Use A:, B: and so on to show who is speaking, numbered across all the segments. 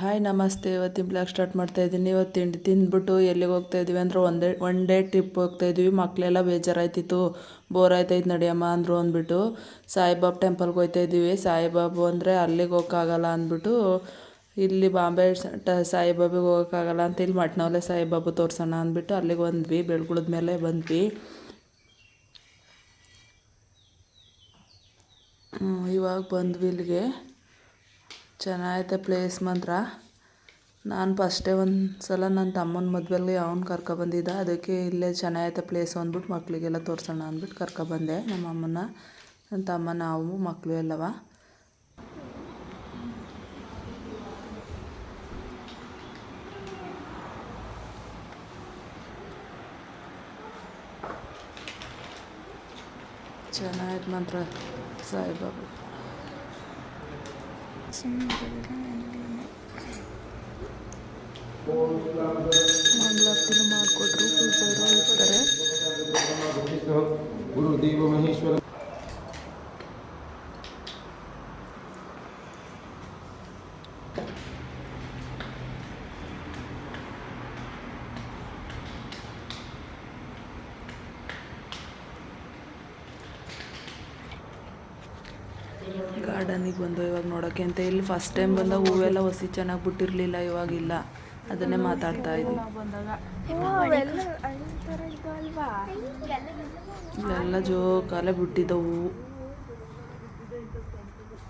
A: Hi ನಮಸ್ತೆ. ಇವತ್ತಿನ blog start ಮಾಡ್ತಾ ಇದ್ದೀನಿ. ಇವತ್ತು ತಿಂಡಿ ತಿಂದ್ಬಿಟ್ಟು ಎಲ್ಲಿಗೆ ಹೋಗ್ತಾ ಇದೀವಿ ಅಂದ್ರೆ ಒಂದೇ ಒನ್ ಡೇ ಟ್ರಿಪ್ ಹೋಗ್ತಾ ಇದೀವಿ. ಮಕ್ಕಳೆಲ್ಲ ಬೇಜಾರಾಯ್ತಿತ್ತು. ಬೋರ್ ಆಯ್ತೈತೆ ನಡಿಯಮ್ಮ ಅಂದರು ಅಂದ್ಬಿಟ್ಟು ಸಾಯಿಬಾಬಾ ಟೆಂಪಲ್ಗೆ ಹೋಗ್ತಾ ಇದ್ದೀವಿ ಸಾಯಿಬಾಬು ಅಂದರೆ ಅಲ್ಲಿಗೆ ಹೋಗೋಕ್ಕಾಗಲ್ಲ ಅಂದ್ಬಿಟ್ಟು ಇಲ್ಲಿ ಬಾಂಬೆ ಟ ಸಾಯಿಬಾಬಿಗೆ ಹೋಗೋಕ್ಕಾಗಲ್ಲ ಅಂತ ಇಲ್ಲಿ ಮಟ್ನವಲ್ಲೇ ಸಾಯಿಬಾಬು ತೋರ್ಸೋಣ ಅಂದ್ಬಿಟ್ಟು ಅಲ್ಲಿಗೆ ಬಂದ್ವಿ. ಬೆಳ್ಗುಳದ ಮೇಲೆ ಬಂದ್ವಿ. ಇವಾಗ ಬಂದ್ವಿ ಇಲ್ಲಿಗೆ. ಚೆನ್ನಾಗೈತೆ ಪ್ಲೇಸ್ ಮಾತ್ರ. ನಾನು ಫಸ್ಟೇ ಒಂದು ಸಲ ನನ್ನ ತಮ್ಮನ ಮದುವೆಲಿ ಅವ್ನು ಕರ್ಕೊಬಂದಿದ್ದ ಅದಕ್ಕೆ ಇಲ್ಲೇ ಚೆನ್ನಾಗೈತೆ ಪ್ಲೇಸ್ ಅಂದ್ಬಿಟ್ಟು ಮಕ್ಕಳಿಗೆಲ್ಲ ತೋರಿಸೋಣ ಅಂದ್ಬಿಟ್ಟು ಕರ್ಕೊಬಂದೆ ನಮ್ಮ ಅಮ್ಮನ ನನ್ನ ತಮ್ಮ, ನಾವು ಮಕ್ಕಳು ಎಲ್ಲವ. ಚೆನ್ನಾಗಿತ್ತು ಮಾತ್ರ ಸಾಯಿಬಾಬು. ಮಂಗಳಾರತಿನೂ ಮಾಡಿಕೊಟ್ರು ಪೂಜಾರು ಇರ್ತಾರೆ
B: ಗುರುದೇವ ಮಹೇಶ್ವರ
A: ಗಾರ್ಡನಿಗೆ ಬಂದು ಇವಾಗ ನೋಡೋಕೆ ಅಂತ. ಇಲ್ಲಿ ಫಸ್ಟ್ ಟೈಮ್ ಬಂದಾಗ ಹೂವೆಲ್ಲ ಹೊಸಿ ಚೆನ್ನಾಗಿ ಬಿಟ್ಟಿರಲಿಲ್ಲ ಇವಾಗಿಲ್ಲ. ಅದನ್ನೇ ಮಾತಾಡ್ತಾ ಇದ್ವಿ. ಇಲ್ಲೆಲ್ಲ ಜೋಕಾಲೆ ಬಿಟ್ಟಿದ್ದವು.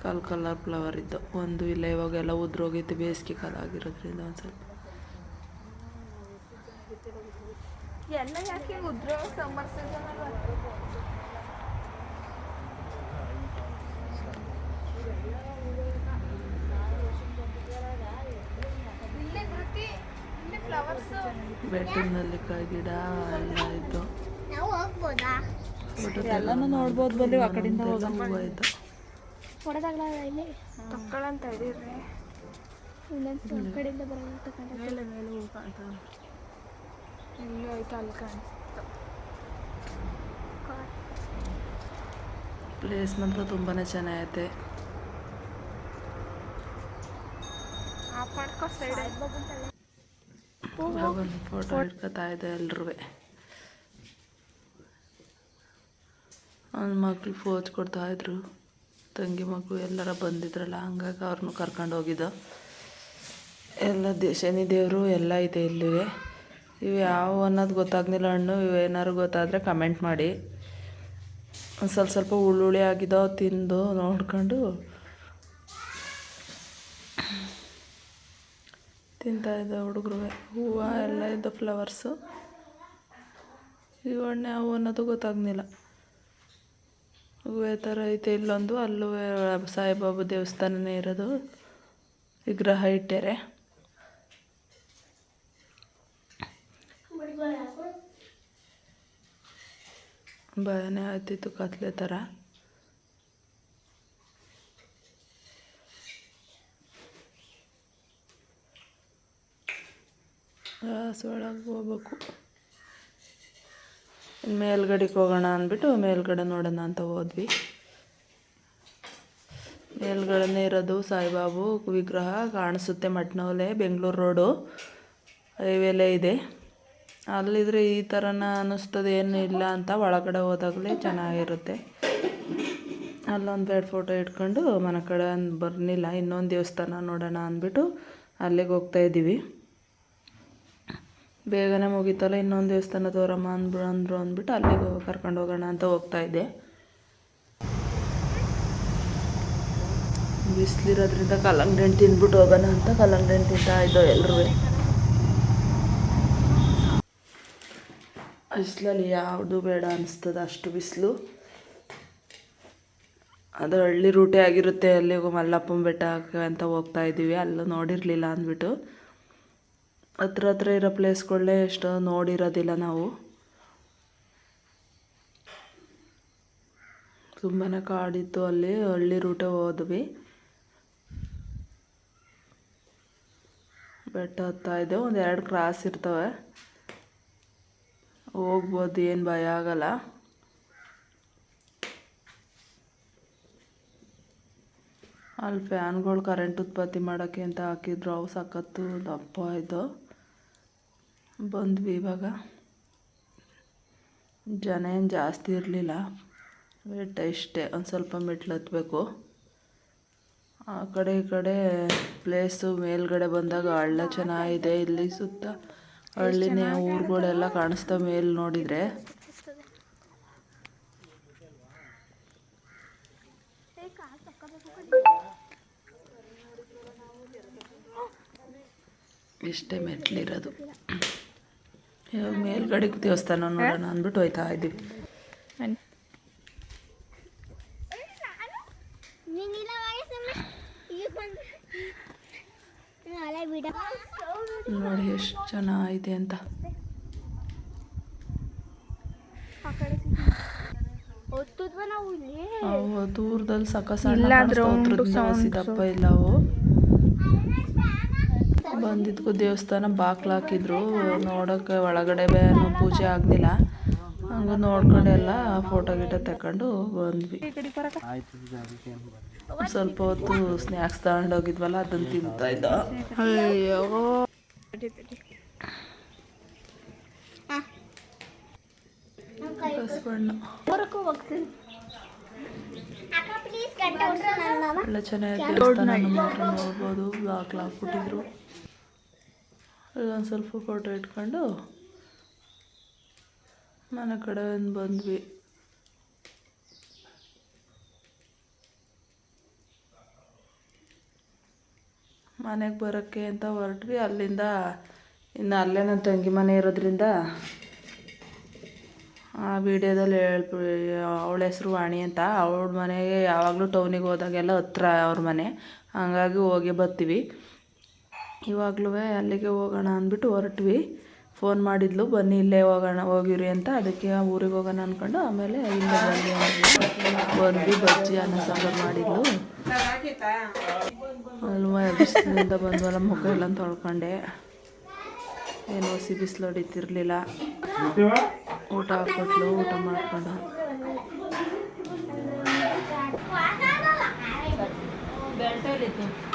A: ಕಲ್ ಕಲರ್ ಫ್ಲವರ್ ಇದ್ದು. ಒಂದು ಇಲ್ಲ ಇವಾಗೆಲ್ಲ ಉದ್ರೋಗೈತೆ ಬೇಸಿಗೆ ಕಾಲ ಆಗಿರೋದ್ರಿಂದ ಒಂದು ಸ್ವಲ್ಪ.
C: ಎಲ್ಲ ಯಾಕೆ ಉದ್ರ ಸಮ್ಮರ್ ಸೀಸನ್ ಅಲ್ವಾ ಇಲ್ಲಿ ಧೃತಿ ಇಲ್ಲಿ ಫ್ಲವರ್ಸ್
A: ಬೆಟ್ಟನಲ್ಲಿ ಗಿಡ ಎಲ್ಲ
D: ಹೋಗ್ಬೋದಾ?
A: ಎಲ್ಲನೂ ನೋಡ್ಬೋದು ಬಲ್ಲಿ ಆ ಕಡೆಯಿಂದ ಇತ್ತು
D: ಹೊಡೆದಾಗ್ಲ ಇಲ್ಲಿ?
C: ತಕ್ಕಳಂತ ಇದೀರಿ
D: ಇನ್ನೊಂದು ಕಡೆಯಿಂದ ಬರೋಣ
C: ಮೇಲೆ ಮೇಲೆ ಇಲ್ಲಿ. ಅಲ್ಲಿ ಕಾಣಿಸ್ತು
A: ಪ್ಲೇಸ್ ಮಾತ್ರ ತುಂಬಾ ಚೆನ್ನಾಗೈತೆ.
C: ಆ ಪಡ್ಕೋ ಸೈಡ್
A: ಫೋಟೋ ಇಟ್ಕೋತಾ ಇದೆ ಎಲ್ರೂ ಅವ್ನ ಮಕ್ಳು ಫೋಜ್ ಕೊಡ್ತಾ ಇದ್ರು. ತಂಗಿ ಮಕ್ಕಳು ಎಲ್ಲರ ಬಂದಿದ್ರಲ್ಲ, ಹಂಗಾಗಿ ಅವ್ರನ್ನೂ ಕರ್ಕೊಂಡು ಹೋಗಿದ್ದ. ಎಲ್ಲ ದೇ, ಶನಿ ದೇವರು ಎಲ್ಲ ಇದೆ ಇಲ್ಲಿವೆ. ಇವು ಯಾವ ಅನ್ನೋದು ಗೊತ್ತಾಗ್ಲಿಲ್ಲ ಹಣ್ಣು ಇವೇನಾದ್ರು ಗೊತ್ತಾದರೆ ಕಮೆಂಟ್ ಮಾಡಿ. ಒಂದು ಸ್ವಲ್ಪ ಸ್ವಲ್ಪ ಉಳ್ಳುಳ್ಳಿ ಆಗಿದೋ ತಿಂದು ನೋಡ್ಕೊಂಡು. ತಿಂತಾ ಇದ್ದ ಹುಡುಗರು ಹೂವು ಎಲ್ಲ ಇದ್ದ ಫ್ಲವರ್ಸು ಇವು ಹಣ್ಣು ಅವು ಅನ್ನೋದು ಗೊತ್ತಾಗ್ನಿಲ್ಲ. ಹೂವೇ ಥರ ಐತೆ ಇಲ್ಲೊಂದು ಅಲ್ಲೂ ಸಾಯಿಬಾಬು ದೇವಸ್ಥಾನನೇ ಇರೋದು. ವಿಗ್ರಹ ಇಟ್ಟಾರೆ. ಭಯನೇ ಆಯ್ತಿತ್ತು, ಕತ್ಲೆ ಥರ ಒಳಗೆ ಹೋಗ್ಬೇಕು. ಮೇಲ್ಗಡೆಗೆ ಹೋಗೋಣ ಅಂದ್ಬಿಟ್ಟು ಮೇಲ್ಗಡೆ ನೋಡೋಣ ಅಂತ ಹೋದ್ವಿ. ಮೇಲ್ಗಡೆನೇ ಇರೋದು ಸಾಯಿಬಾಬು ವಿಗ್ರಹ ಕಾಣಿಸುತ್ತೆ ಮಟ್ನವಲೆ ಬೆಂಗಳೂರು ರೋಡು. ಹೈವೇಲೇ ಇದೆ. ಅಲ್ಲಿದ್ರೆ ಈ ಥರನ ಅನ್ನಿಸ್ತದೆ, ಏನು ಇಲ್ಲ ಅಂತ ಒಳಗಡೆ ಹೋದಾಗಲೇ ಚೆನ್ನಾಗಿರುತ್ತೆ. ಅಲ್ಲೊಂದು ಎರಡು ಫೋಟೋ ಇಟ್ಕೊಂಡು ಮನೆ ಕಡೆ ಬರ್ನಿಲ್ಲ ಇನ್ನೊಂದು ದೇವಸ್ಥಾನ ನೋಡೋಣ ಅಂದ್ಬಿಟ್ಟು ಅಲ್ಲಿಗೆ ಹೋಗ್ತಾ ಇದ್ದೀವಿ ಬೇಗನೆ ಮುಗೀತಲ್ಲ, ಇನ್ನೊಂದು ದೇವಸ್ಥಾನ ತೋರಮ್ಮ ಅಂದ್ಬಿಡು, ಅಂದರು ಅಂದ್ಬಿಟ್ಟು ಅಲ್ಲಿಗೆ ಕರ್ಕೊಂಡು ಹೋಗೋಣ ಅಂತ ಹೋಗ್ತಾ ಇದ್ದೆ. ಬಿಸಿಲಿರೋದ್ರಿಂದ ಕಲ್ಲಂಗಡಿ ಹಣ್ಣು ತಿಂದ್ಬಿಟ್ಟು ಹೋಗೋಣ ಅಂತ ಕಲ್ಲಂಗಡಿ ಹಣ್ಣು ತಿಂತಾ ಇದ್ದೋ ಎಲ್ಲರೂ ಬಿಸಿಲಲ್ಲಿ ಯಾವುದು ಬೇಡ ಅನಿಸ್ತದೆ ಅಷ್ಟು ಬಿಸಿಲು. ಅದು ಹಳ್ಳಿ ರೂಟೇ ಆಗಿರುತ್ತೆ ಅಲ್ಲಿಗೂ ಮಲ್ಲಪ್ಪನ ಬೆಟ್ಟ ಅಂತ ಹೋಗ್ತಾ ಇದ್ದೀವಿ ಅಲ್ಲೂ ನೋಡಿರಲಿಲ್ಲ ಅಂದ್ಬಿಟ್ಟು. ಹತ್ರ ಹತ್ರ ಇರೋ ಪ್ಲೇಸ್ಗಳನ್ನೇ ಎಷ್ಟು ನೋಡಿರೋದಿಲ್ಲ ನಾವು. ತುಂಬಾ ಕಾಡಿತ್ತು ಅಲ್ಲಿ, ಹಳ್ಳಿ ರೂಟೇ ಹೋದ್ವಿ. ಬೆಟ್ಟ ಇದೆ, ಒಂದು ಎರಡು ಕ್ರಾಸ್ ಇರ್ತವೆ. ಹೋಗ್ಬೋದು, ಏನು ಭಯ ಆಗಲ್ಲ. ಅಲ್ಲಿ ಫ್ಯಾನ್ಗಳು ಕರೆಂಟ್ ಉತ್ಪತ್ತಿ ಮಾಡೋಕ್ಕೆ ಅಂತ ಹಾಕಿದ್ರು, ಅವು ಸಖತ್ತು ದಪ್ಪ ಇದು. ಬಂದ್ವಿ ಇವಾಗ. ಜನ ಏನು ಜಾಸ್ತಿ ಇರಲಿಲ್ಲ. ವೇಟ್ ಇಷ್ಟೇ, ಒಂದು ಸ್ವಲ್ಪ ಮೆಟ್ಲು ಹತ್ತಬೇಕು ಆ ಕಡೆ ಈ ಕಡೆ ಪ್ಲೇಸು ಮೇಲ್ಗಡೆ ಬಂದಾಗ ಹಳ್ಳ ಚೆನ್ನಾಗಿದೆ. ಇಲ್ಲಿ ಸುತ್ತ ಹಳ್ಳಿನೇ ಊರುಗಳೆಲ್ಲ ಕಾಣಿಸ್ತಾ ಮೇಲೆ ನೋಡಿದರೆ. ಇಷ್ಟೇ ಮೆಟ್ಲಿರೋದು. ಇವಾಗ ಮೇಲ್ಗಡೆಗೆ ದೇವಸ್ಥಾನ ನೋಡೋಣ ಅಂದ್ಬಿಟ್ಟು ಹೋಯ್ತಾ ಇದ್ದೀವಿ. ನೋಡಿ ಎಷ್ಟು ಚೆನ್ನಾಗಿದೆ ಅಂತ. ದೂರದಲ್ಲಿ ಸಕಸ
C: ಇಲ್ಲ?
A: ಅವು ಬಂದಿದ್ಕು ದೇವಸ್ಥಾನ ಬಾಕ್ಲು ಹಾಕಿದ್ರು. ನೋಡೋಕೆ ಒಳಗಡೆ ಪೂಜೆ ಆಗಲಿಲ್ಲ. ಹಂಗೆ ನೋಡ್ಕೊಂಡು ಎಲ್ಲ ಫೋಟೋ ಗಿಟೋ ತಗೊಂಡು ಬಂದ್ವಿ. ಸ್ವಲ್ಪ ಹೊತ್ತು ಸ್ನ್ಯಾಕ್ಸ್ ತಗೊಂಡೋಗಿದ್ವಲ್ಲ ಅದನ್ನು ತಿಂತಾ ಇದ್ದ.
C: ಅಯ್ಯೋ.
A: ಎಲ್ಲ ಚೆನ್ನಾಗಿದೆ ದೇವಸ್ಥಾನ ಮಾತ್ರ ನೋಡ್ಬೋದು ಬಾಕ್ಲು ಹಾಕ್ಬಿಟ್ಟಿದ್ರು. ಅಲ್ಲೊಂದು ಸ್ವಲ್ಪ ಫೋಟೋ ಇಟ್ಕೊಂಡು ಮನೆ ಕಡೆ ಒಂದು ಬಂದ್ವಿ. ಮನೆಗೆ ಬರೋಕ್ಕೆ ಅಂತ ಹೊರಟ್ವಿ. ಅಲ್ಲಿಂದ ಇನ್ನು ಅಲ್ಲೇ ನನ್ನ ತಂಗಿ ಮನೆ ಇರೋದ್ರಿಂದ ಆ ವಿಡಿಯೋದಲ್ಲಿ ಹೇಳ್ಬಿ ಅವಳ ಹೆಸರು ವಾಣಿ ಅಂತ. ಅವಳ ಮನೆಗೆ ಯಾವಾಗಲೂ ಟೌನಿಗೆ ಹೋದಾಗೆಲ್ಲ ಹತ್ರ ಅವ್ರ ಮನೆ. ಹಂಗಾಗಿ ಹೋಗಿ ಬರ್ತೀವಿ. ಇವಾಗಲೂ ಅಲ್ಲಿಗೆ ಹೋಗೋಣ ಅಂದ್ಬಿಟ್ಟು ಹೊರಟ್ವಿ. ಫೋನ್ ಮಾಡಿದ್ಲು, ಬನ್ನಿ ಇಲ್ಲೇ ಹೋಗೋಣ ಹೋಗಿರಿ ಅಂತ. ಅದಕ್ಕೆ ಊರಿಗೆ ಹೋಗೋಣ ಅಂದ್ಕೊಂಡು ಆಮೇಲೆ ಇಲ್ಲೇ ಬನ್ನಿ ಬಂದು ಬಜ್ಜಿ, ಅನ್ನ, ಸಾಂಬಾರು ಮಾಡಿದ್ಲು. ಅಲ್ವಾ ಬಿಸಿಲಿಂದ ಬಂದ್ವಲ್ಲ, ಮುಖ ಎಲ್ಲ ತೊಳ್ಕೊಂಡೆ. ಏನು ಹಸಿ ಬಿಸಿಲು ಹೊಡಿತಿರ್ಲಿಲ್ಲ ಊಟ ಹಾಕ್ಕೊಟ್ಲು, ಊಟ ಮಾಡ್ಕೊಂಡು.
C: ಹ್ಞೂ ಹ್ಞೂ
A: ತರಕಾರಿ ಸಾಂಬಾರು ಮಾಡಿದ್ವಿ
D: ಇದು ಇದು ಪ್ಯಾನ್ ಕಾರ್ಡ್ ಇದು
A: ಇದು ಮುಗಿಸ್ಕೊಂಡು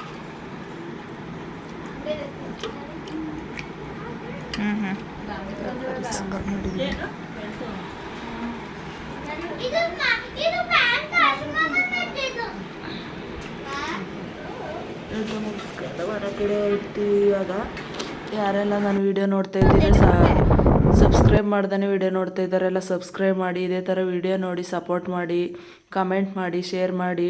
A: ಇವಾಗ ಯಾರೆಲ್ಲ ನಾನು ವಿಡಿಯೋ ನೋಡ್ತಾ ಇದ್ದೀನಿ ಸಬ್ಸ್ಕ್ರೈಬ್ ಮಾಡ್ದೇ ವಿಡಿಯೋ ನೋಡ್ತಾ ಇದ್ದಾರೆಲ್ಲ ಸಬ್ಸ್ಕ್ರೈಬ್ ಮಾಡಿ, ಇದೇ ಥರ ವಿಡಿಯೋ ನೋಡಿ ಸಪೋರ್ಟ್ ಮಾಡಿ ಕಮೆಂಟ್ ಮಾಡಿ ಶೇರ್ ಮಾಡಿ.